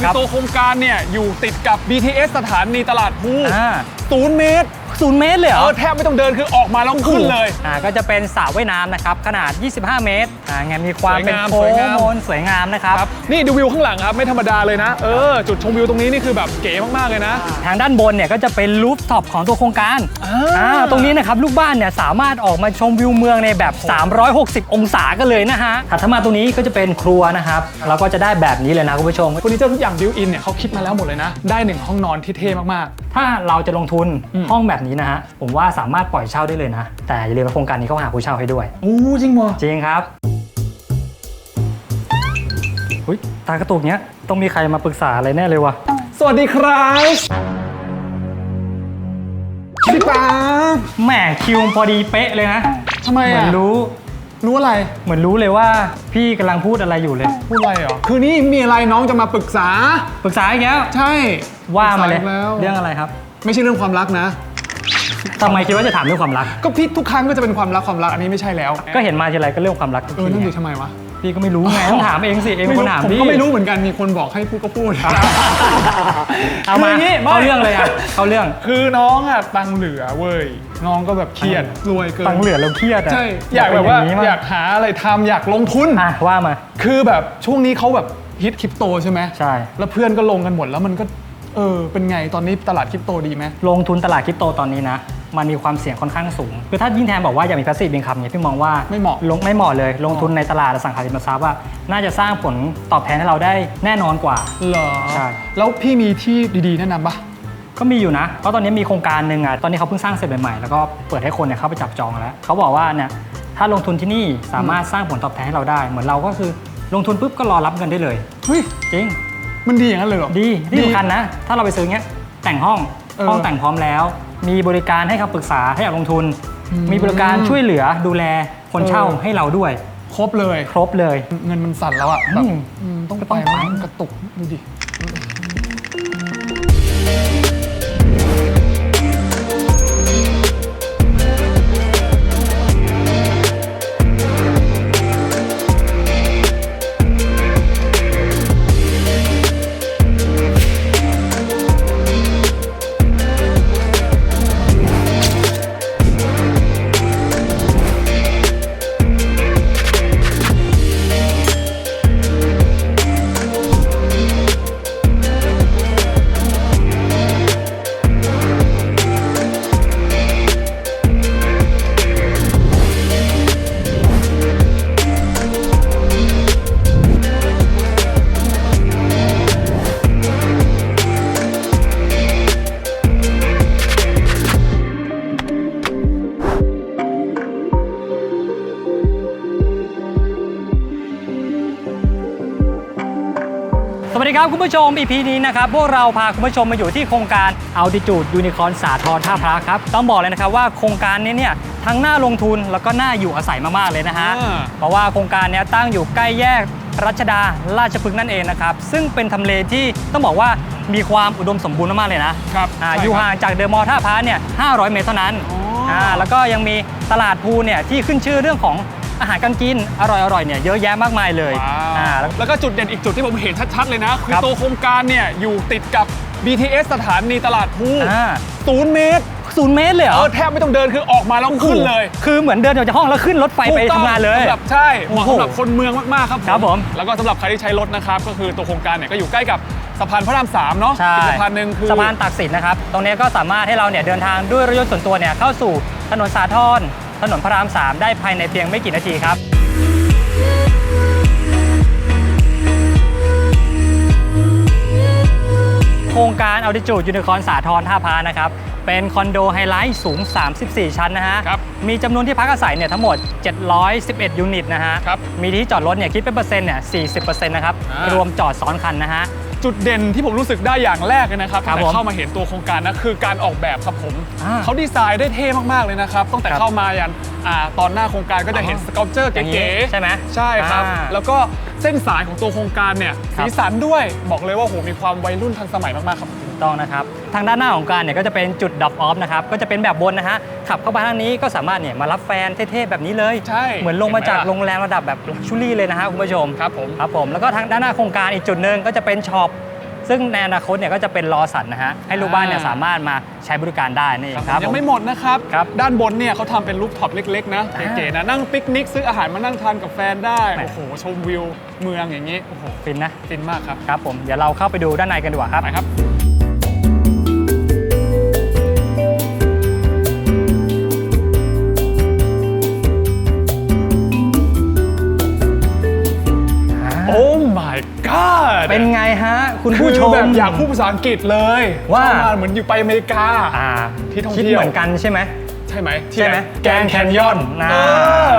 คือตัวโครงการเนี่ยอยู่ติดกับ BTS สถานีตลาดพลูอ่า ศูนย์เมตร ศูนย์เมตรเลยเหรเอออแทบไม่ต้องเดินคือออกมาแล้วขึ้นเลย อ่าก็จะเป็นสระว่ายน้ำนะครับขนาด 25 เมตรอ่าไงมีความสวยเป็นงามโค้สวยงงามโมนสวยงามนะครับ ครับนี่ดูวิวข้างหลังครับไม่ธรรมดาเลยนะ เออ จุดชมวิวตรงนี้นี่คือแบบเก๋มากๆเลยนะ ทางด้านบนเนี่ยก็จะเป็นรูฟท็อปของตัวโครงการอ่า อ่าตรงนี้นะครับลูกบ้านเนี่ยสามารถออกมาชมวิวเมืองในแบบ 360 องศากันเลยนะฮะถัดเข้ามาตรงนี้ก็จะเป็นครัวนะครับ เราก็จะได้แบบนี้เลยนะคุณผู้ชม เฟอร์นิเจอร์ทุกอย่างบิวอินเนี่ยเขาคิดมาแล้วหมดเลยนะ ได้หนึ่งห้องนอนที่เท่มาก ถ้าเราจะลงทุนอืมห้องแบบนี้นะฮะผมว่าสามารถปล่อยเช่าได้เลยนะ แต่อย่าลืมว่าโครงการนี้เขาหาผู้เช่าให้ด้วยๆโอ้จริงเหรอจริงครับอุ้ยตากระตุกเนี้ยต้องมีใครมาปรึกษาอะไรแน่เลยวะสวัสดีครับพี่ป๊าบแหมคิวพอดีเป๊ะเลยนะทำไมเหมืออะนรู้ รู้อะไร เหมือนรู้เลยว่าพี่กำลังพูดอะไรอยู่เลย พูดอะไรเหรอ คือนี่มีอะไรน้องจะมาปรึกษา ปรึกษาอีกแล้ว ใช่ว่ามาเลย ปรึกษแล้วเรื่องอะไรครับ ไม่ใช่เรื่องความรักนะ ทำไมคิดว่าจะถามเรื่องความรัก ก็พี่ทุกครั้งก็จะเป็นความรักความรักอันนี้ไม่ใช่แล้วก็เห็นมาทีไรก็เรื่องความรักทุกเออทีนั่นไงดิทำไมวะพี่ก็ไม่รู้ไงต้องถามเองสิเองเป็นคนถามผมพี่ก็ไม่รู้เหมือนกันมีคนบอกให้พูดก็พูดเอามาคืออย่างงี้ไม่ เข้าเรื่องเลยอะเข้าเรื่องคือน้องอะตังค์เหลือเว้ยน้องก็แบบเครียดรวยเกินตังค์เหลือเราเครียดอะใช่อยากแบบว่าเป็นงนี้มั้งอยากหาอะไรทำอยากลงทุน อะว่ามา คือแบบช่วงนี้เขาแบบฮิตคริปโตใช่ไหมใช่ แล้วเพื่อนก็ลงกันหมดแล้วมันก็เออเป็นไงตอนนี้ตลาดคริปโตดีไหมลงทุนตลาดคริปโตตอนนี้นะ มันมีความเสี่ยงค่อนข้างสูง คือถ้ายิ่งแทนบอกว่าอยากมี passive income เนี่ยพี่มองว่าไม่เหมาะ ลงไม่เหมาะเลย ลงทุนในตลาดอสังหาริมทรัพย์ว่าน่าจะสร้างผลตอบแทนให้เราได้แน่นอนกว่า เหรอใช่ แล้วพี่มีที่ดีๆแนะนำปะก็มีอยู่นะ เพราะตอนนี้มีโครงการหนึ่งอะ ตอนนี้เขาเพิ่งสร้างเสร็จใหม่ๆ แล้วก็เปิดให้คนเนี่ยเข้าไปจับจองแล้ว เขาบอกว่าเนี่ย ถ้าลงทุนที่นี่สามารถสร้างผลตอบแทนให้เราได้ เหมือนเราก็คือลงทุนปุ๊บก็รอรับเงินได้เลย เฮ้ย จริง มันดีอย่างนั้นเลยเหรอ ดี ที่สำคัญนะ ถ้าเราไปซื้อเงี้ยแต่งห้องเออห้องแต่งพร้อมแล้ว มีบริการให้คำปรึกษาให้อยากลงทุนอืมมีบริการช่วยเหลือดูแลคนเช่าเออให้เราด้วย ครบเลย ครบเลย เงินมันสั่นแล้วอะแบบอืมอืมต้องก็ไปต้องไปมั้งกระตุกดูดิ คุณผู้ชม EP นี้นะครับพวกเราพาคุณผู้ชมมาอยู่ที่โครงการ Altitude Unicorn สาทรท่าพระครับ ต้องบอกเลยนะครับว่าโครงการนี้เนี่ยทั้งน่าลงทุนแล้วก็น่าอยู่อาศัยมากๆเลยนะฮะอ่าเพราะว่าโครงการเนี้ยตั้งอยู่ใกล้แยกรัชดาราชพฤกษ์นั่นเองนะครับ ซึ่งเป็นทำเลที่ต้องบอกว่ามีความอุดมสมบูรณ์มากๆเลยนะครับอ่าใช่อยู่ครับห่างจากเดอะมอลล์ท่าพระเนี่ย500 เมตรเท่านั้นอ๋ออ่าแล้วก็ยังมีตลาดภูเนี่ยที่ขึ้นชื่อเรื่องของ อาหารการกินอร่อยๆเนี่ยเยอะแยะมากมายเลยว้าวอ่าแล้ว แล้วก็จุดเด่นอีกจุดที่ผมเห็นชัด ๆ เลยนะ คือครับ ตัวโครงการเนี่ยอยู่ติดกับ BTS สถานีตลาดพลูอ่าศูนย์เมตรศูนย์เมตรเลยเหรเอออแทบไม่ต้องเดินคือออกมาแล้วขึ้นเลยคือเหมือนเดินออกจากห้องแล้วขึ้นรถไฟไปถูกต้องทำงานเลย สำหรับใช่เหมาะโอ้โหสำหรับคนเมืองมากๆครับครับผมแล้วก็สำหรับใครที่ใช้รถนะครับ ก็คือตัวโครงการเนี่ยก็อยู่ใกล้กับสะพานพระรามสามเนาะใช่ อีกสะพานหนึ่งคือ สะพานตักสินนะครับ ตรงนี้ก็สามารถให้เราเนี่ยเดินทางด้วยรถยนต์ส่วนตัวเนี่ยเข้าสู่ถนนสาทร ถนนพระราม 3 ได้ภายในเพียงไม่กี่นาทีครับโครงการ Altitude Unicorn สาทรท่าพานะครับ เป็นคอนโดไฮไลท์สูง 34 ชั้นนะฮะครับมีจำนวนที่พักอาศัยเนี่ยทั้งหมด 711 ยูนิตนะฮะครับมีที่จอดรถเนี่ยคิดเป็นเปอร์เซ็นต์เนี่ย 40%นะครับอ่ารรวมจอดซ้อนคันนะฮะ จุดเด่นที่ผมรู้สึกได้อย่างแรกเลยนะครับครับตั้งแต่ผมเข้ามาเห็นตัวโครงการนะคือการออกแบบครับผมอ่าเขาดีไซน์ได้เท่มากๆเลยนะครับตั้งแต่ครับเข้ามายันอ่าตอนหน้าโครงการก็จะเห็นอ๋อ สเกลเจอร์อย่างนี้เก๋ใช่ไหม ใช่ครับ อ่าแล้วก็เส้นสายของตัวโครงการเนี่ย ครับสีสันด้วย บอกเลยว่าโหมีความวัยรุ่นทันสมัยมาก ๆ ครับถูก ต้องนะครับ ทางด้านหน้าของการเนี่ยก็จะเป็นจุดดับออฟนะครับ ก็จะเป็นแบบบนนะฮะ ขับเข้ามาทางนี้ก็สามารถเนี่ยมารับแฟนเท่ๆแบบนี้เลย ใช่เหมือนลงมาจากเห็นไหมล่ะ โรงแรมระดับแบบชุลี่เลยนะฮะคุณผู้ชม ครับผม ครับผมแล้วก็ทางด้านหน้าโครงการอีกจุดหนึ่งก็จะเป็นช็อปซึ่งในอนาคตเนี่ยก็จะเป็นรอสันนะฮะให้ลูกบ้านเนี่ยอ่าสามารถมาใช้บริการได้นี่เองครับ ยังผมไม่หมดนะครับ ครับด้านบนเนี่ยเขาทำเป็นรูปท็อปเล็ก ๆ นะอ่าเก๋ๆนะนั่งปิกนิกซื้ออาหารมานั่งทานกับแฟนได้ แหม่โอ้โห ชมวิวเมืองอย่างนี้ โอ้โห ฟินนะ ฟินมากครับ ครับผมเดี๋ยวเราเข้าไปดูด้านในกันดีกว่าครับ ไปครับ god เป็นไงฮะ คุณคืผู้อชมแบบอยากพูดภาษาอังกฤษเลยว่าเข้มเหมือนอยู่ไปอเมริกาอ่าที่ท่องคิดเที่ยวเหมือนกันใช่ไหมใช่ไหมใช่ไหมแกนแคนยอนอ่า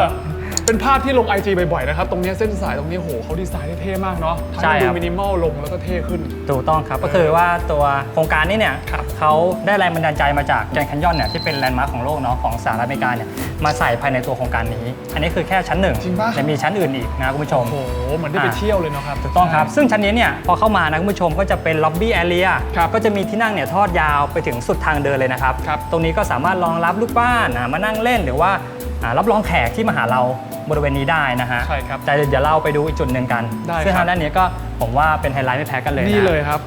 เป็นภาพที่ลง IG บ่อยๆนะครับตรงเนี้ยเส้นสายตรงนี้โหเขาดีไซน์ได้เท่มากเนาะทั้งใช่ดูครับ มินิมอลลงแล้วก็เท่ขึ้น ถูกต้องครับก็คือว่าตัวโครงการนี้เนี่ยครับเขาได้แรงบันดาลใจมาจากแกรนด์แคนยอนเนี่ยที่เป็นแลนด์มาร์คของโลกเนาะของสหรัฐอเมริกาเนี่ยมาใส่ภายในตัวโครงการนี้ อันนี้คือแค่ชั้นหนึ่งจริงปะจะมีชั้นอื่นอีกนะคุณผู้ชมโอ้โหเหมือนได้ไปอ่า เที่ยวเลยเนาะครับ ถูกต้องครับ ซึ่งชั้นนี้เนี่ยพอเข้ามานะคุณผู้ชมก็จะเป็นล็อบบี้แอเรียครับก็จะมีที่นั่งเนี่ยทอดยาวไปถึงสุดทางเดินเลยนะครับ ครับตรงนี้ก็สามารถรองรับลูกบ้านอะมานั่งเล่นหรือว่าอ่ารับรองแขกที่มาหาเรา บริเวณนี้ได้นะฮะใช่ครับแต่เดี๋ยวเราไปดูอีกจุดหนึ่งกัน ได้ซึ่งครับ ทางด้านนี้ก็ผมว่าเป็นไฮไลท์ไม่แพ้กันเลยะ นี่เลยครับ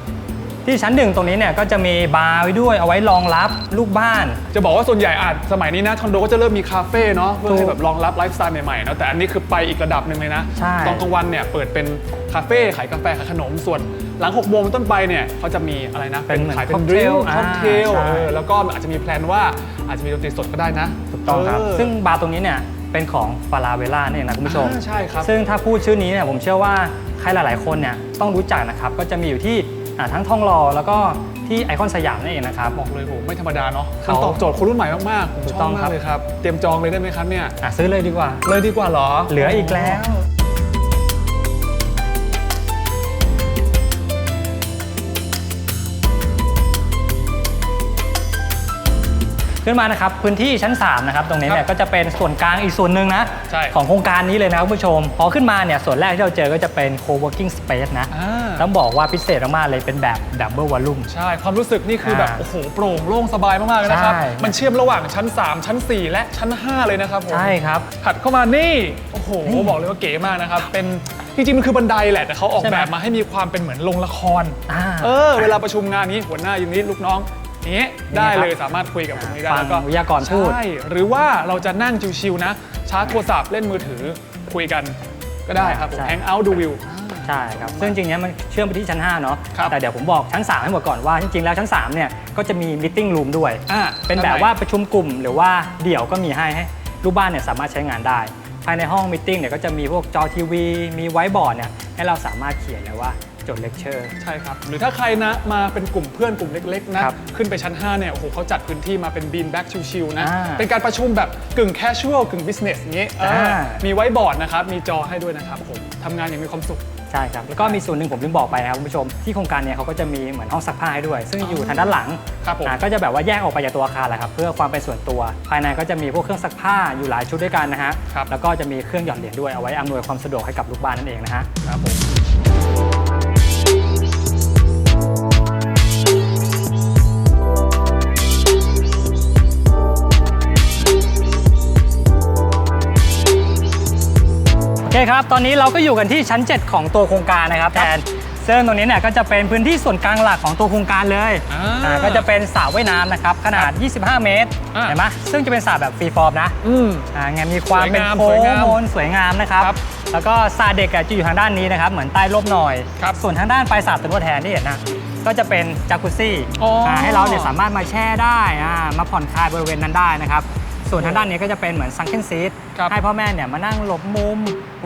ที่ชั้นหนึ่งตรงนี้เนี่ยก็จะมีบาร์ไว้ด้วยเอาไว้รองรับลูกบ้าน จะบอกว่าส่วนใหญ่อาจสมัยนี้นะคอนโดก็จะเริ่มมีคาเฟ่เนาะเพื่อถูให้กแบบรองรับไลฟ์สไตล์ใหม่ๆเนาะแต่อันนี้คือไปอีกระดับหนึ่งเลยนะ ใช่ ตอนกลางวันเนี่ยเปิดเป็นคาเฟ่ขายกาแฟขายขนมส่วนหลัง6กโมงเป็นต้นไปเนี่ยเขาจะมีอะไรนะเป็นเหมือนขายเป็นค็อกดเทริลงอ่าค็อกเทลใช่เออแล้วก็อาจจะมีแพลนว่าอาจจะมีดนตรีสดก็ได้นะถูกต้องครับ เซึ่งบาร์ตรงนี้เนี่ย เป็นของฟาราเวล่านี่เองนะคุณผู้ชม อ่าใช่ครับ ซึ่งถ้าพูดชื่อนี้เนี่ยผมเชื่อว่าใครหลาย ๆ คนเนี่ยต้องรู้จักนะครับ ก็จะมีอยู่ที่อ่าทั้งทองหล่อแล้วก็ที่ไอคอนสยามนั่นเองนะครับ บอกเลยโหไม่ธรรมดาเนาะเขามันตอบโจทย์คนรุ่นใหม่มากๆผมถูชกอต้บองมาครักบ เลยครับ เตรียมจองเลยได้ไหมครับเนี่ย อะซื้อเลยดีกว่า เลยดีกว่าเหรอ เหลืออีกแล้ว ขึ้นมานะครับพื้นที่ชั้น3นะครับตรงนี้เนี่ยก็จะเป็นส่วนกลางอีกส่วนหนึ่งนะใช่ของโครงการนี้เลยนะครับคุณผู้ชม พอขึ้นมาเนี่ยส่วนแรกที่เราเจอก็จะเป็น co-working space นะอ่า ต้องบอกว่าพิเศษมากๆเลยเป็นแบบ double volume ใช่ ความรู้สึกนี่คือแบบอ่าโอ้โหโปร่งโล่งสบายมากๆเลยนะครับ ใช่ มันเชื่อมระหว่างชั้น 3 ชั้น 4 และชั้น 5 เลยนะครับผมใช่ครับ ถัดเข้ามานี่ โอ้โหนี่บอกเลยว่าเก๋มากนะครับ เป็นจริงๆมันคือบันไดแหละ แต่เขาออกใช่ไหมแบบมาให้มีความเป็นเหมือนโรงละคร อ่า เออ เวลาประชุมงานนี้หัวหน้าอย่างนี้ลูกน้องอย่าง นี้ได้นี่ครับเลยสามารถคุยกับผมนี้ได้ฟังแล้วก็วิทยากรพูด ใช่หรือว่าเราจะนั่งชิวๆนะชาร์จโทรศัพท์เล่นมือถือคุยกันก็ได้ครับผมใช่ แฮงเอาท์ดูวิว ใช่ครับ ซึ่งจริงๆเนี้ยมันเชื่อมไปที่ชั้น 5 เนาะ ครับ แต่เดี๋ยวผมบอกชั้น 3 ให้หมดก่อนว่า จริงๆ แล้วชั้น 3 เนี่ย ก็จะมีมิ팅รูมด้วย อ่าเป็นแบบว่าประชุมกลุ่มหรือว่าเดี่ยวก็มีให้ให้ลูกบ้านเนี่ยสามารถใช้งานได้ ภายในห้องมิ팅เนี่ยก็จะมีพวกจอทีวี มีไวท์บอร์ดเนี่ยให้เราสามารถเขียนเลยว่า จดเลคเชอร์ ใช่ครับ หรือถ้าใครนะมาเป็นกลุ่มเพื่อนกลุ่มเล็กๆนะ ครับขึ้นไปชั้น 5 เนี่ยโอ้โหเขาจัดพื้นที่มาเป็นบีนแบ็กชิลๆนะ อ่าเป็นการประชุมแบบกึ่งแคชชวลกึ่งบิสเนสอย่างนี้เอออ่ามีไว้บอร์ดนะครับ มีจอให้ด้วยนะครับผมทำงานอย่างมีความสุข ใช่ครับ แล้วก็มีส่วนหนึ่งผมลืมบอกไปนะครับคุณผู้ชมที่โครงการเนี่ยเขาก็จะมีเหมือนห้องซักผ้าให้ด้วย ซึ่งอยู่ทางด้านหลังครับผม อ่าก็จะแบบว่าแยกออกไปจากตัวอาคารแหละครับเพื่อความเป็นส่วนตัว ภายในก็จะมีพวกเครื่องซักผ้าอยู่หลายชุดด้วยกันนะฮะครับ แล้วก็จะมีเครื่องหยอดเหรียญด้วยเอาไว้อำนวยความสะดวกให้กับลูกบ้านนั่นเองนะฮะ ครับผม คครับ ตอนนี้เราก็อยู่กันที่ชั้น 7 ของตัวโครงการนะครับแทนซึ่งตรงนี้เนี่ยก็จะเป็นพื้นที่ส่วนกลางหลักของตัวโครงการเลยอ่าอ่าก็จะเป็นสระว่ายน้ำนะครับขนาด 25 เมตรอ่า เห็นไหมซึ่งจะเป็นสระแบบฟรีฟอร์มนะอืม อ่าไงมีความเป็นสโค้วยงงามโมนสวยงามนะครับ ครับแล้วก็สระเด็กอะจะอยู่ทางด้านนี้นะครับเหมือนใต้ร่มหน่อย ครับส่วนทางด้านปลายสระตัวแทนที่เห็นนะก็จะเป็นจากุซซี่อ๋ออ่าให้เราเนี่ยสามารถมาแช่ได้อ่ามาผ่อนคลายบริเวณนั้นได้นะครับ ส่วนทางด้านนี้ก็จะเป็นเหมือนซังเคนซีทครับให้พ่อแม่เนี่ยมานั่งหลบมุม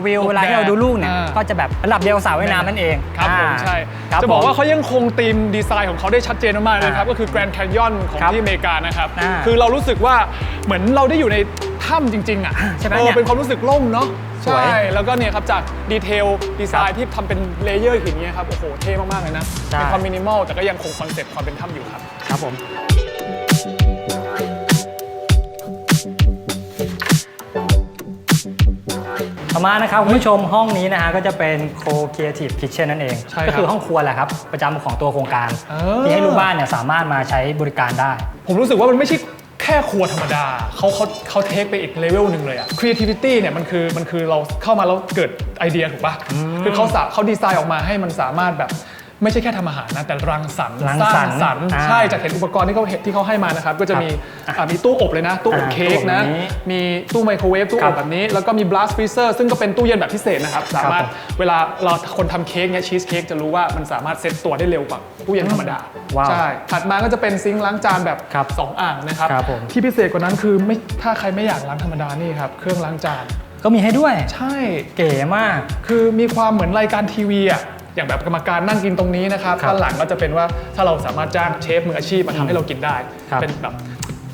วิวหลบเวลาที่เราดูลูกเนี่ยแดดอ่า ก็จะแบบระดับเดียวกับสระว่ายน้ำนั่นเองครับผมอ่าใช่ ครับจะบอกผม ว่าเขายังคงธีมดีไซน์ของเขาได้ชัดเจนมากๆเลยครับ อ่าก็คือ Grand Canyon ของครับที่อเมริกานะครับ อ่าคือเรารู้สึกว่าเหมือนเราได้อยู่ในถ้ำจริง ๆ อะใช่ไหมเอเนี่อยเป็นความรู้สึกโล่งเนาะสวยใช่ แล้วก็เนี่ยครับจากดีเทลดีไซครัน์บที่ทำเป็นเลเยอร์หินเนี่ยครับ โอ้โห เท่มาก ๆ เลยนะ ใช่ เป็นความมินิมอลแต่ก็ยังคงคอนเซ็ปต์ความเป็นถ้ำอยู่ครับ ครับผม ต่อมานะครับคุณผู้ชมห้องนี้นะฮะก็จะเป็น Co-Creative Kitchen นั่นเองใช่ครับก็คือห้องครัวแหละครับประจำของตัวโครงการ เออ ที่ให้ลูกบ้านเนี่ยสามารถมาใช้บริการได้ ผมรู้สึกว่ามันไม่ใช่แค่ครัวธรรมดา เขาเขาเขาเทคไปอีกเลเวลหนึ่งเลยอะ creativity เนี่ยมันคือมันคือเราเข้ามาแล้วเกิดไอเดียถูกปะคือเขาสาเขาดีไซน์ออกมาให้มันสามารถแบบ ไม่ใช่แค่ทำอาหารนะแต่รังสรรค์รังสสรร้ารงค์สรรค์อ่าใช่จากเห็นอุปกรณ์ที่เขาเห็นที่เขาให้มานะครับก็จะมีครับอ่ามีตู้อบเลยนะ ตู้อบอ่าเค้กนะ ตู้อบแบบนี้มีตู้ไมโครเวฟตู้ครัอบบแบบนี้ แล้วก็มี blast freezer ซึ่งก็เป็นตู้เย็นแบบพิเศษนะครับสามารถผมเวลาเราคนทำเค้กเนี่ยชีสเค้กจะรู้ว่ามันสามารถเซ็ตตัวได้เร็วกว่าตู้เย็นธรรมดาว้าวใช่ถัดมาก็จะเป็นซิงค์ล้างจานแบบครับสองอ่างนะครับครับผม ที่พิเศษกว่านั้นคือไม่ถ้าใครไม่อยากล้างธรรมดานี่ครับเครื่องล้างจานก็มีให้ด้วย ใช่ เก๋มาก คือมีความเหมือนรายการทีวีอะ อย่างแบบกรรมการนั่งกินตรงนี้นะครับครับด้านหลังก็จะเป็นว่าถ้าเราสามารถจ้างเชฟมืออาชีพมาทำให้เรากินได้ ครับ เป็นแบบ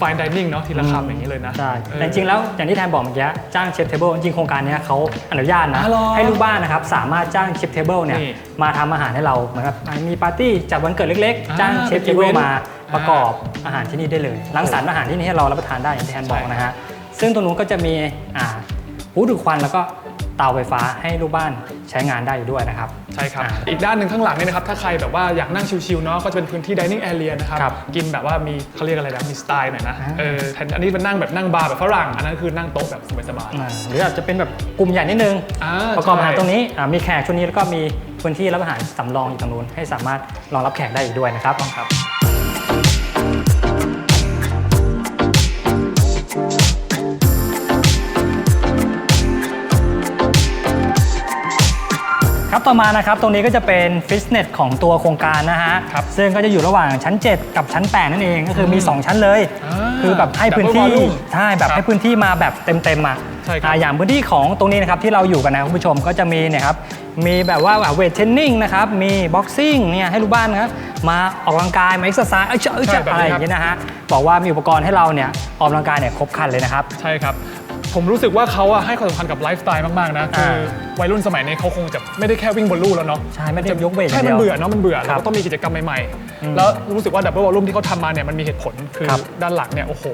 fine dining เนาะทีละคำอย่างนี้เลยนะใช่เออ แต่จริงๆแล้วอย่างที่แทนบอกเมื่อกี้จ้างเชฟเทเบิลจริงๆโครงการเนี้ยเขาอนุญาตนะอ๋อเหรอให้ลูกบ้านนะครับสามารถจ้างเชฟเทเบิลเนี่ยนี่มาทำอาหารให้เราเหมือนกับมีปาร์ตี้จัดวันเกิดเล็กอ่าๆ จ้างเชฟเป็นเทเบิล event มาประกอบอาหารที่นี่ได้เลยรังสรรค์อาหารที่นี่ให้เรารับประทานได้อย่างที่แทนบอกใช่นะฮะซึ่งตรงนู้นก็จะมีอ่าหูดูดควันแล้วก็ เตาไฟฟ้าให้ลูกบ้านใช้งานได้อยู่ด้วยนะครับ ใช่ครับ อ่าอีกด้านหนึ่งข้างหลังเนี่ยนะครับ ถ้าใครแบบว่าอยากนั่งชิลๆเนาะ ก็จะเป็นพื้นที่ dining area นะครับ ครับกินแบบว่ามีเขาเรียกอะไรนะ มีสไตล์หน่อยนะ อ่า เออแทนอันนี้เป็นนั่งแบบนั่งบาร์แบบฝรั่ง อันนั้นคือนั่งโต๊ะแบบสบายอ่าหรืออาจจะเป็นแบบกลุ่มใหญ่นิดนึงอ่าประกอบอาหารใช่ตรงนี้อ่ามีแขกช่วงนี้แล้วก็มีพื้นที่รับอาหารสำรองอยู่ตรงนู้นให้สามารถรองรับแขกได้อีกด้วยนะครับๆครับ ครับต่อมานะครับตรงนี้ก็จะเป็นฟิตเนสของตัวโครงการนะฮะครับซึ่งก็จะอยู่ระหว่างชั้น 7 กับชั้น 8 นั่นเองก็คือมี 2 ชั้นเลยอ่าคือแบบให้พื้นที่ Double volume ใช่แบบครับให้พื้นที่มาแบบเต็มๆอะใช่ครับอ่าอย่างพื้นที่ของตรงนี้นะครับที่เราอยู่กันนะคุณผู้ชมก็จะมีเนี่ยครับมีแบบว่าเวทเทรนนิ่งนะครับมีบ็อกซิ่งเนี่ยให้ลูกบ้านนะครับมาออกกำลังกายมาเอ็กซ์ไซส์เอ้ยเจ้าเอ้ยเจ้าใช่แบบนี้อะไรอย่างนี้นะฮะบอกว่ามีอุปกรณ์ให้เราเนี่ยออกกำลังกายเนี่ยครบครันเลยนะครับ ใช่ครับ ผมรู้สึกว่าเขาอะให้ความสำคัญกับไลฟ์สไตล์มากๆนะคืออ่าวัยรุ่นสมัยนี้เขาคงจะไม่ได้แค่วิ่งบนลู่แล้วเนาะใช่ไม่ได้ยกเวทอใช่ย่างเดีมันยวเบื่อเนาะมันเบื่อครัเราบก็ต้องมีกิจกรรมใหม่อืมๆแล้วรู้สึกว่าดับเบิลวอลลุ่มที่เขาทำมาเนี่ยมันมีเหตุผลคือครับด้านหลังเนี่ยโอ้โห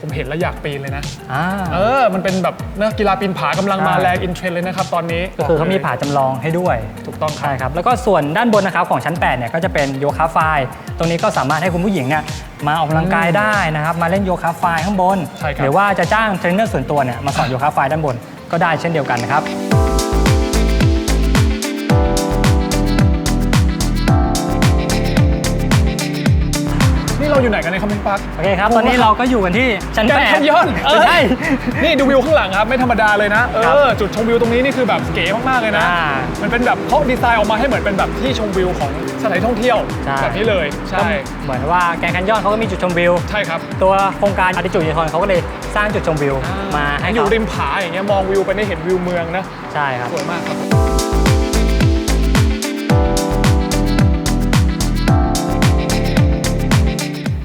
ผมเห็นแล้วอยากปีนเลยนะอ่าเออมันเป็นแบบนะกีฬาปีนผากำลังมาใช่แรงอินเทรนด์เลยนะครับตอนนี้ก็คือเขามีผาจำลองให้ด้วยถูกต้องครัใช่บครับแล้วก็ส่วนด้านบนนะครับของชั้น8เนี่ยก็จะเป็นโยคะไฟล์ ตรงนี้ก็สามารถให้คุณผู้หญิงเนี่ยมาออกกำลังกายได้นะครับมาเล่นโยคะไฟล์ข้างบน ใช่ครับ หรือว่าจะจ้างเทรนเนอร์ส่วนตัวเนี่ยมาสอนโยคะไฟล์ด้านบนก็ได้เช่นเดียวกันนะครับ เราอยู่ไหนกันในยครับพี่ปั๊กโอเคครับ ตอนนี้เราก็อยู่กันที่ชั้นแกรแปนด์ดแคนยอนไม่ใช่ นี่ดูวิวข้างหลังครับ ไม่ธรรมดาเลยนะ เอครับอจุดชมวิวตรงนี้นี่คือแบบเก๋มากๆเลยนะอ่ามันเป็นแบบเขาดีไซน์ออกมาให้เหมือนเป็นแบบที่ชมวิวของสถานที่ท่องเที่ยวใช่แบบนี้เลย ใช่ก็เหมือนว่าแกรนด์แคนยอนเขาก็มีจุดชมวิว ใช่ครับ ตัวโครงการอาร์ติจูดยูนิคอนเขาก็เลยสร้างจุดชมวิวมาให้อเขายู่ริมผาอย่างเงี้ยมองวิวไปได้เห็นวิวเมืองนะ ใช่ครับ สวยมากครับ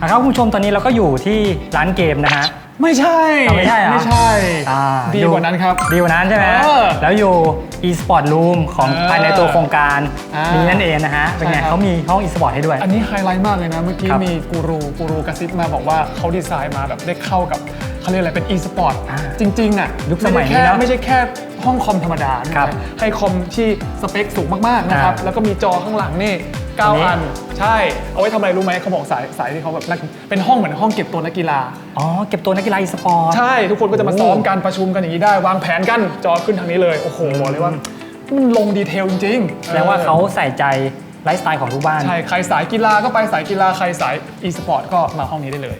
อะครับคุณผู้ชมตอนนี้เราก็อยู่ที่ร้านเกมนะฮะ ไม่ใช่เอาไม่ใช่เหรอไม่ใช่อ่า ดีกว่านั้นครับ ดีกว่านั้นใช่ไหมเออแล้วอยู่ e-sport room ของเออภายในตัวโครงการอ่านี้นี้นั่นเองนะฮะ เป็นไงใช่ครับ เขามีห้อง e-sport ให้ด้วย อันนี้ไฮไลท์มากเลยนะ เมื่อกี้ครับ มีกูรูกูรูกระซิบมาบอกว่าเขาดีไซน์มาแบบได้เข้ากับ เขาเรียกอะไรเป็น e-sport อ่าจริงๆอะยุคสมัยนี้ไใช่แค่เนอะไม่ใช่แค่ห้องคอมธรรมดาด้วยครับให้คอมที่สเปคสูงมากๆนะครับอ่าแล้วก็มีจอข้างหลังนี่อันนี้9อัน ใช่ เอาไว้ทำอะไรรู้ไหมเขาบอกสายสายที่เขาแบบนักเป็นห้องเหมือนห้องเก็บตัวนักกีฬา อ๋อ เก็บตัวนักกีฬา e-sport ใช่ ทุกคนก็จะมาโอ้ซ้อมกันประชุมกันอย่างนี้ได้ วางแผนกันจอขึ้นทางนี้เลย โอ้โหบอกเลยว่า มันลงดีเทลจริงๆแสดงว่าเขาใส่ใจไลฟ์สไตล์ของทุกบ้าน ใช่ ใครสายกีฬาก็ไปสายกีฬา ใครสาย e-sport ก็มาห้องนี้ได้เลย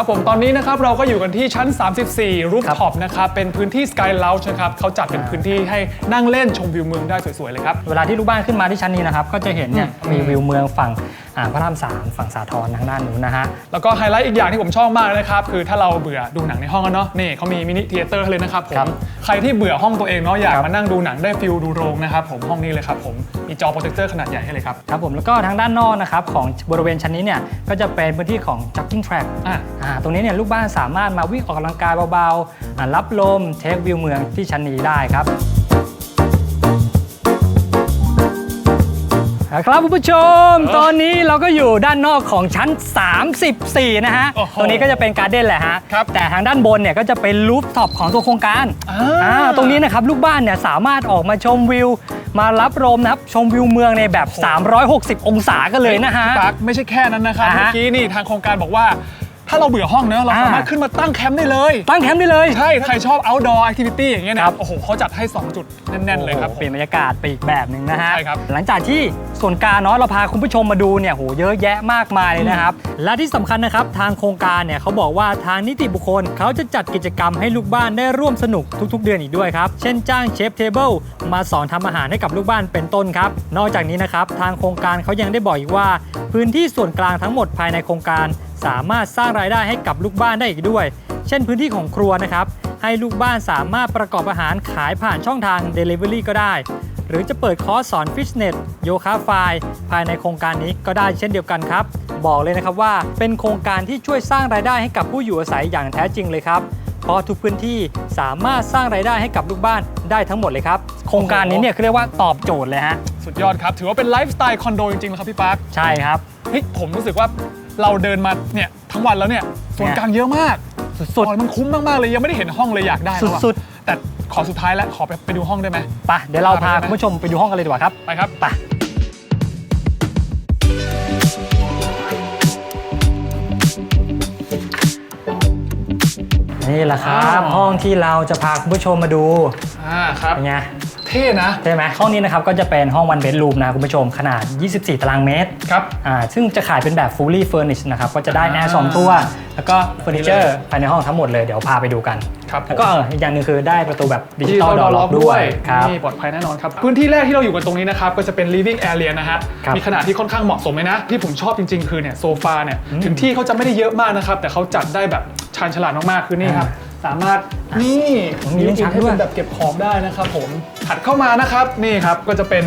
ครับผมตอนนี้นะครับเราก็อยู่กันที่ชั้น 34 รูฟท็อปนะครับเป็นพื้นที่ Sky Lounge นะครับเขาจัดเป็นพื้นที่ให้นั่งเล่นชมวิวเมืองได้สวยๆเลยครับ เวลาที่ลูกบ้านขึ้นมาที่ชั้นนี้นะครับ ก็จะเห็นเนี่ยอืมมีวิวเมืองฝั่งอ่า พระรามสามฝั่งสาทรทางด้านนู้นนะฮะ แล้วก็ไฮไลท์อีกอย่างที่ผมชอบมากนะครับ คือถ้าเราเบื่อดูหนังในห้องอะเนาะนี่เขามีมินิเทเตอร์ให้เลยนะครับผครัม บใครที่เบื่อห้องตัวเองเนาะอยากครับ มานั่งดูหนังได้ฟิลดูโรงนะครับผมห้องนี้เลยครับผมมีจอโปรเจคเตอร์ขนาดใหญ่ให้เลยครับครับผมแล้วก็ทางด้านนอกนะครับของบริเวณชั้นนี้เนี่ยก็จะเป็นพื้นที่ของ jogging track อะ อ่าตรงนี้เนี่ยลูกบ้านสามารถมาวิ่งออกกำลังกายเบาๆอ่ารับลมเทควิวเมืองที่ชั้นนี้ได้ครับ ครับคุณผู้ชม ตอนนี้เราก็อยู่ด้านนอกของชั้น 34 นะฮะโอ้โหตรงนี้ก็จะเป็นการ์เด้นแหละฮะ ครับแต่ทางด้านบนเนี่ยก็จะเป็นรูฟท็อปของตัวโครงการอ่า อ่าตรงนี้นะครับลูกบ้านเนี่ยสามารถออกมาชมวิว มารับลมนะครับชมวิวเมืองในแบบ 360 องศากันเลยนะฮะ พี่ตั๊กไม่ใช่แค่นั้นนะครับอ่าฮะเมื่อกี้นี่ทางโครงการบอกว่า ถ้าเราเบื่อห้องเนอะเราอ่าสามารถขึ้นมาตั้งแคมป์ได้เลย ตั้งแคมป์ได้เลย ใช่ถ้าใครชอบ outdoor activity อย่างเงี้ยคนะรับ โอ้โหเขาจัดให้ 2 จุดแน่น ๆ เลยครับโอ้โหเปลี่ยนบรรยากาศไปอีกแบบหนึ่งนะฮะ ใช่ครับ หลังจากที่ส่วนกลางเนาะเราพาคุณผู้ชมมาดูเนี่ยโหเยอะแยะมากมายเลยนะครับ และที่สำคัญนะครับทางโครงการเนี่ยเขาบอกว่าทางนิติบุคคลเขาจะจัดกิจกรรมให้ลูกบ้านได้ร่วมสนุกทุก ๆ เดือนอีกด้วยครับ เช่นจ้างเชฟเทเบิลมาสอนทำอาหารให้กับลูกบ้านเป็นต้นครับ นอกจากนี้นะครับทางโครงการเขายังได้บอกอีกว่า พื้นที่ส่วนกลางทั้งหมดภายในโครงการ สามารถสร้างรายได้ให้กับลูกบ้านได้อีกด้วย เช่นพื้นที่ของครัวนะครับ ให้ลูกบ้านสามารถประกอบอาหารขายผ่านช่องทาง Delivery ก็ได้ หรือจะเปิดคอร์สสอนฟิตเนสโยคะไฟภายในโครงการนี้ก็ได้เช่นเดียวกันครับ บอกเลยนะครับว่าเป็นโครงการที่ช่วยสร้างรายได้ให้กับผู้อยู่อาศัยอย่างแท้จริงเลยครับเพราะทุกพื้นที่สามารถสร้างรายได้ให้กับลูกบ้านได้ทั้งหมดเลยครับ โครงการนี้เนี่ยเขาเรียกว่าตอบโจทย์เลยฮะ สุดยอดครับ ถือว่าเป็นไลฟ์สไตล์คอนโดจริงๆแล้วครับพี่ปาร์คใช่ครับ เฮ้ยผมรู้สึกว่า เราเดินมาเนี่ยทั้งวันแล้วเนี่ยส่วนกลางเยอะมากสุดโอ้ยมันคุ้มมาก ๆ เลยยังไม่ได้เห็นห้องเลยอยากได้แล้วอะสุดแต่ขอสุดท้ายแล้วขอไปไปดูห้องได้ไหม ๆไปะเดี๋ยวเราพาคุณผู้ชมไปดูห้องกันเลยดีกว่าครับ ไปครับ ไปนี่แหละครับ ว้าว ห้องที่เราจะพาคุณผู้ชมมาดูอ่าครับ เป็นไง เท่นะ ใช่ไหมห้องนี้นะครับก็จะเป็นห้อง one bedroom นะคุณผู้ชมขนาด 24 ตารางเมตรครับ อ่าซึ่งจะขายเป็นแบบ fully furnished นะครับก็จะได้แอร์สองตัว แล้วก็เฟอร์นิเจอร์ภายในห้องทั้งหมดเลยเดี๋ยวพาไปดูกัน ครับแล้วก็เอออีกอย่างหนึ่งคือได้ประตูแบบดิจิตอล Digital ดอ door ล็ lock อกด้วยครับ นี่ปลอดภัยแน่นอนครับ พื้นที่แรกที่เราอยู่กันตรงนี้นะครับ ก็จะเป็น living area นะฮะ ครับมีขนาดที่ค่อนข้างเหมาะสมเลยนะ ที่ผมชอบจริงๆ คือเนี่ยโซฟาเนี่ย ถึงที่เขาจะไม่ได้เยอะมากนะครับ แต่เขาจัดได้แบบชาญฉลาดมากๆ คือนี่ครับ สามารถนี่มีลิ้นชักให้ด้วยเป็นแบบเก็บของได้นะครับผม ถัดเข้ามานะครับนี่ครับก็จะเป็น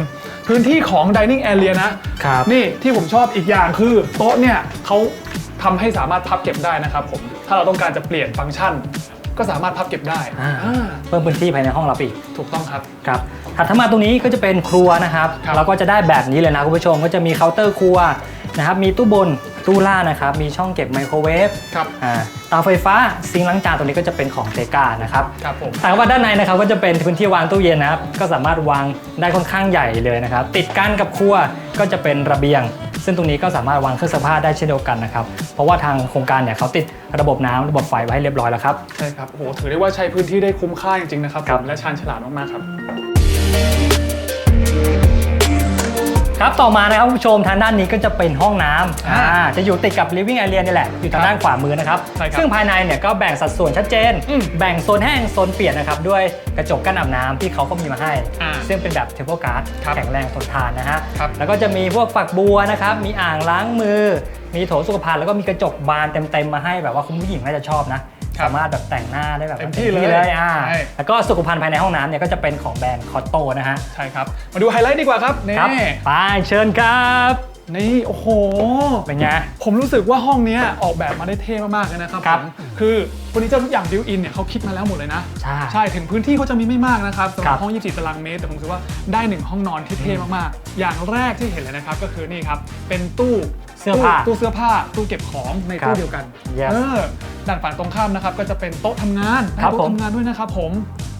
พื้นที่ของ dining area นะครับ นี่ที่ผมชอบอีกอย่างคือ โต๊ะเนี่ยเขาทำให้สามารถพับเก็บได้นะครับผมถ้าเราต้องการจะเปลี่ยนฟังก์ชัน ก็สามารถพับเก็บได้อ่า อ่าเพิ่มพื้นที่ภายในห้องเราไปอีกถูกต้องครับ ครับถัดเข้ามาตรงนี้ก็จะเป็นครัวนะครับครับ เราก็จะได้แบบนี้เลยนะคุณผู้ชมก็จะมีเคาน์เตอร์ครัว นะครับมีตู้บนตู้ล่างนะครับมีช่องเก็บไมโครเวฟครับ อ่าเตาไฟฟ้าซิงค์ล้างจานตัวนี้ก็จะเป็นของเตกานะครับครับผม แต่ว่าด้านในนะครับก็จะเป็นพื้นที่วางตู้เย็นนะครับ ก็สามารถวางได้ค่อนข้างใหญ่เลยนะครับ ติดกันกับครัวก็จะเป็นระเบียง ซึ่งตรงนี้ก็สามารถวางเครื่องซักผ้าได้เช่นเดียวกันนะครับ เพราะว่าทางโครงการเนี่ยเขาติดระบบน้ำระบบไฟไว้ให้เรียบร้อยแล้วครับ ใช่ครับ โอ้โห ถือได้ว่าใช้พื้นที่ได้คุ้มค่าจริงๆนะครับครับ ผมและชาญฉลาดมากๆครับ ครับต่อมานะครับคุณผู้ชมทางด้านนี้ก็จะเป็นห้องน้ำอ่าอ่าจะอยู่ติดกับ living area นี่แหละ อยู่ทางด้านขวามือนะครับ ใช่ครับซึ่งภายในเนี่ยก็แบ่งสัดส่วนชัดเจน อืมแบ่งโซนแห้งโซนเปียกนะครับ ด้วยกระจกกั้นอาบน้ำที่เขาก็มีมาให้ อ่าซึ่งเป็นแบบ temple guard ครับแข็งแรงทนทานนะฮะ ครับ แล้วก็จะมีพวกฝักบัวนะครับ มีอ่างล้างมือ มีโถสุขภัณฑ์แล้วก็มีกระจกบานเต็มๆมาให้แบบว่าคุณผู้หญิงน่าจะชอบนะครับ สามารถแบบแต่งหน้าได้แบบเต็มที่เลยอ่าใช่แล้วก็สุขภัณฑ์ภายในห้องน้ำเนี่ยก็จะเป็นของแบรนด์คอตโตนะฮะใช่ครับ มาดูไฮไลท์ดีกว่าครับนี่ครับไปเชิญครับนี่โอ้โห เป็นไง ผมรู้สึกว่าห้องเนี้ยออกแบบมาได้เท่มากๆเลยนะครับครับผมคือเฟอร์นิเจอร์ทุกอย่างบิวอินเนี่ยเขาคิดมาแล้วหมดเลยนะ ใช่ใช่ถึงพื้นที่เขาจะมีไม่มากนะครับสำหครัรับบห้อง 24 ตารางเมตร แต่ผมรู้สึกว่าได้หนึ่งห้องนอนที่เท่มากๆ อย่างแรกที่เห็นเลยนะครับ ก็คือนี่ครับ เป็นตู้ เสื้อผ้าตู้ตู้เสื้อผ้าตู้เก็บของในครับตู้เดียวกัน Yes เออด้านฝั่งตรงข้ามนะครับก็จะเป็นโต๊ะทำงานครับได้ผมโต๊ะทำงานด้วยนะครับผม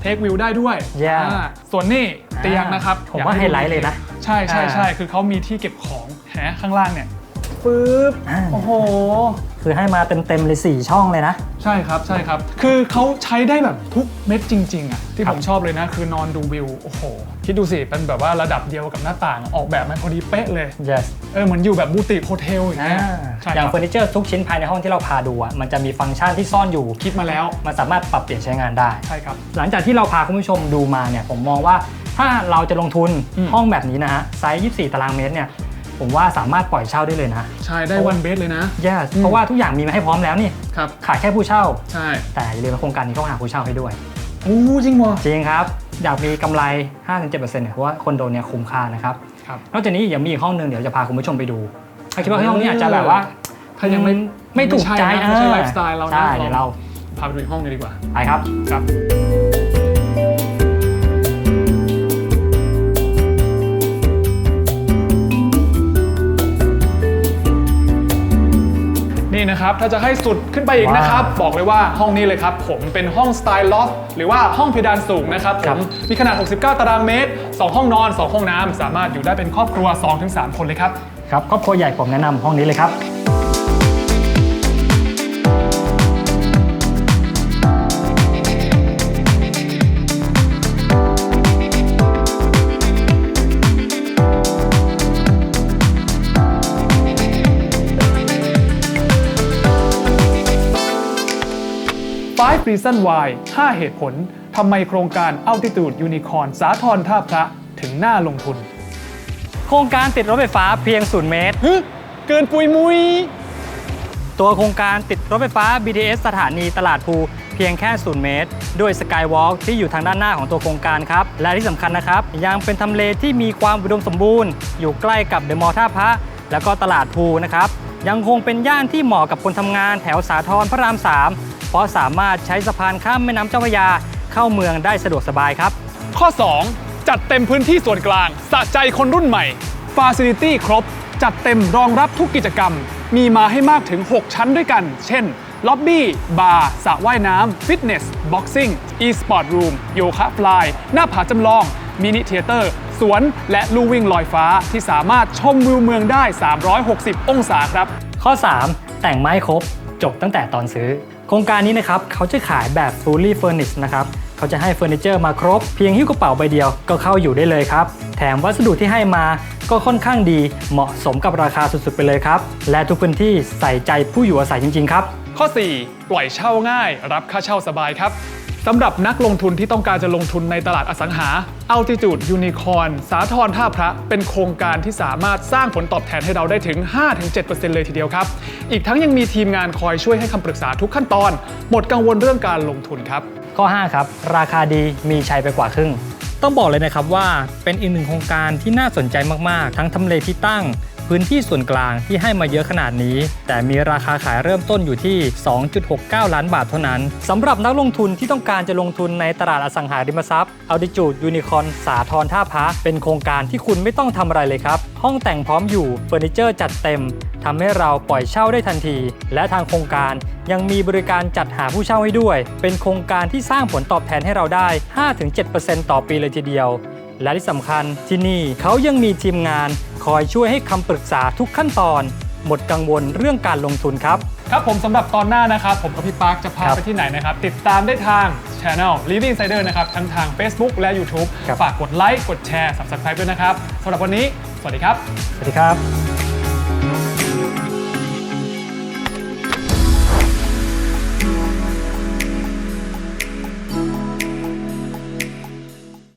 เทควิวได้ด้วย Yeah อ่าส่วนนี่เตียงนะครับผมอยกว่าห้ไฮดูไลท์เลยนะ ใช่ใช่อ่าใช่คือเขามีที่เก็บของแหมข้างล่างเนี่ยปึ๊บอ่า โอ้โห คือให้มาเต็มๆเลย4ช่องเลยนะ ใช่ครับใช่ครับ คือเขาใช้ได้แบบทุกเม็ดจริงๆอะที่ครัผบมชอบเลยนะ คือนอนดูวิว โอ้โห คิดดูสิ เป็นแบบว่าระดับเดียวกับหน้าต่างออกแบบมาพอดีเป๊ะเลย yes เออเหมือนอยู่แบบบูติกโฮเทลอย่างเงี้ยใช่อย่างคเฟอรับร์นิเจอร์ทุกชิ้นภายในห้องที่เราพาดูอะมันจะมีฟังก์ชันที่ซ่อนอยู่ คิดมาแล้ว มันสามารถปรับเปลี่ยนใช้งานได้ ใช่ครับ หลังจากที่เราพาคุณผู้ชมดูมาเนี่ยผมมองว่าถ้าเราจะลงทุนอืมห้องแบบนี้นะฮะไซส์ 24 ตารางเมตรเนี่ย ผมว่าสามารถปล่อยเช่าได้เลยนะ ใช่ได้วันเบสเลยนะ yes อืมเพราะว่าทุกอย่างมีมาให้พร้อมแล้วนี่ครับ ขาดแค่ผู้เช่า ใช่แต่อย่าลืมว่าโครงการนี้เขาหาผู้เช่าให้ด้วย โอ้จริงวะจริงครับ อยากมีกำไร 5-7%เนี่ยเพราะว่าคอนโดเนี่ยคุ้มค่านะครับ ครับ นอกจากนี้ยังมีอีกห้องหนึ่งเดี๋ยวจะพาคุณผู้ชมไปดูถ้าคิดว่าห้องนี้อาจจะแบบว่าถ้ายังไม่ไม่ถูกใจไม่ใช่นะไม่ใช่อ่าไลฟ์สไตล์เรานะใช่เดี๋ยวเราพาไปดูอีกห้องเลยดีกว่าไปครับ ครับ นี่นะครับถ้าจะให้สุดขึ้นไปอีกนะครับ บอกเลยว่าห้องนี้เลยครับ ผมเป็นห้องสไตล์ล็อฟหรือว่าห้องเพดานสูงนะครับผครับมมีขนาด 69 ตารางเมตร 2 ห้องนอน 2 ห้องน้ำสามารถอยู่ได้เป็นครอบครัว 2-3 คนเลยครับครับครอบครัวใหญ่ผมแนะนำห้องนี้เลยครับ Reason Why 5 เหตุผล ทำไมโครงการ Altitude Unicorn สาทรท่าพระถึงน่าลงทุน โครงการติดรถไฟฟ้าเพียง 0 เมตรฮึเกินปุยมุย ตัวโครงการติดรถไฟฟ้า BTS สถานีตลาดภูเพียงแค่ 0 เมตร ด้วยสกายวอล์กที่อยู่ทางด้านหน้าของตัวโครงการครับ และที่สำคัญนะครับ ยังเป็นทำเลที่มีความอุดมสมบูรณ์ อยู่ใกล้กับเดอะมอลล์ท่าพระแล้วก็ตลาดภูนะครับยังคงเป็นย่านที่เหมาะกับคนทำงานแถวสาทรพระราม 3 เพราะสามารถใช้สะพานข้ามแม่น้ำเจ้าพระยาเข้าเมืองได้สะดวกสบายครับ ข้อ 2 จัดเต็มพื้นที่ส่วนกลาง สะใจคนรุ่นใหม่ Facility ครบ จัดเต็มรองรับทุกกิจกรรม มีมาให้มากถึง 6 ชั้นด้วยกัน เช่น ล็อบบี้ บาร์สระว่ายน้ำ ฟิตเนส บ็อกซิ่ง อีสปอร์ตรูม โยคะฟลาย หน้าผาจำลอง มินิเทเตอร์ สวน และลู่วิ่งลอยฟ้าที่สามารถชมวิวเมืองได้ 360 องศาครับ ข้อ 3 แต่งไม้ครบ จบตั้งแต่ตอนซื้อโครงการนี้นะครับเขาจะขายแบบ fully furnished นะครับเขาจะให้เฟอร์นิเจอร์มาครบ เพียงหิ้วกระเป๋าใบเดียวก็เข้าอยู่ได้เลยครับ แถมวัสดุที่ให้มาก็ค่อนข้างดีเหมาะสมกับราคาสุดๆ ไปเลยครับ และทุกพื้นที่ใส่ใจผู้อยู่อาศัยจริงๆครับ ข้อ 4 ปล่อยเช่าง่าย รับค่าเช่าสบายครับ สำหรับนักลงทุนที่ต้องการจะลงทุนในตลาดอสังหา Altitude Unicorn สาทรท่าพระ เป็นโครงการที่สามารถสร้างผลตอบแทนให้เราได้ถึง 5-7%เลยทีเดียวครับ อีกทั้งยังมีทีมงานคอยช่วยให้คำปรึกษาทุกขั้นตอน หมดกังวลเรื่องการลงทุนครับ ข้อ 5 ครับ ราคาดีมีชัยไปกว่าครึ่ง ต้องบอกเลยนะครับว่าเป็นอีกหนึ่งโครงการที่น่าสนใจมากๆ ทั้งทำเลที่ตั้งพื้นที่ส่วนกลางที่ให้มาเยอะขนาดนี้ แต่มีราคาขายเริ่มต้นอยู่ที่ 2.69 ล้านบาทเท่านั้น สำหรับนักลงทุนที่ต้องการจะลงทุนในตลาดอสังหาริมทรัพย์ Altitude Unicorn สาทรท่าพระเป็นโครงการที่คุณไม่ต้องทำอะไรเลยครับ ห้องแต่งพร้อมอยู่เฟอร์นิเจอร์จัดเต็มทำให้เราปล่อยเช่าได้ทันที และทางโครงการยังมีบริการจัดหาผู้เช่าให้ด้วย เป็นโครงการที่สร้างผลตอบแทนให้เราได้ 5-7%ต่อปีเลยทีเดียว และที่สำคัญที่นี่เขายังมีทีมงาน คอยช่วยให้คำปรึกษาทุกขั้นตอน หมดกังวลเรื่องการลงทุนครับ ครับผมสำหรับตอนหน้านะครับ ผมกับพี่ปาร์คจะพาครับไปที่ไหนนะครับ ติดตามได้ทาง Channel Living Insider นะครับ ทั้งทาง Facebook และ YouTube ครับ ฝากกดไลค์กดแชร์ Subscribe ด้วยนะครับสำหรับวันนี้ สวัสดีครับ สวัสดีครับ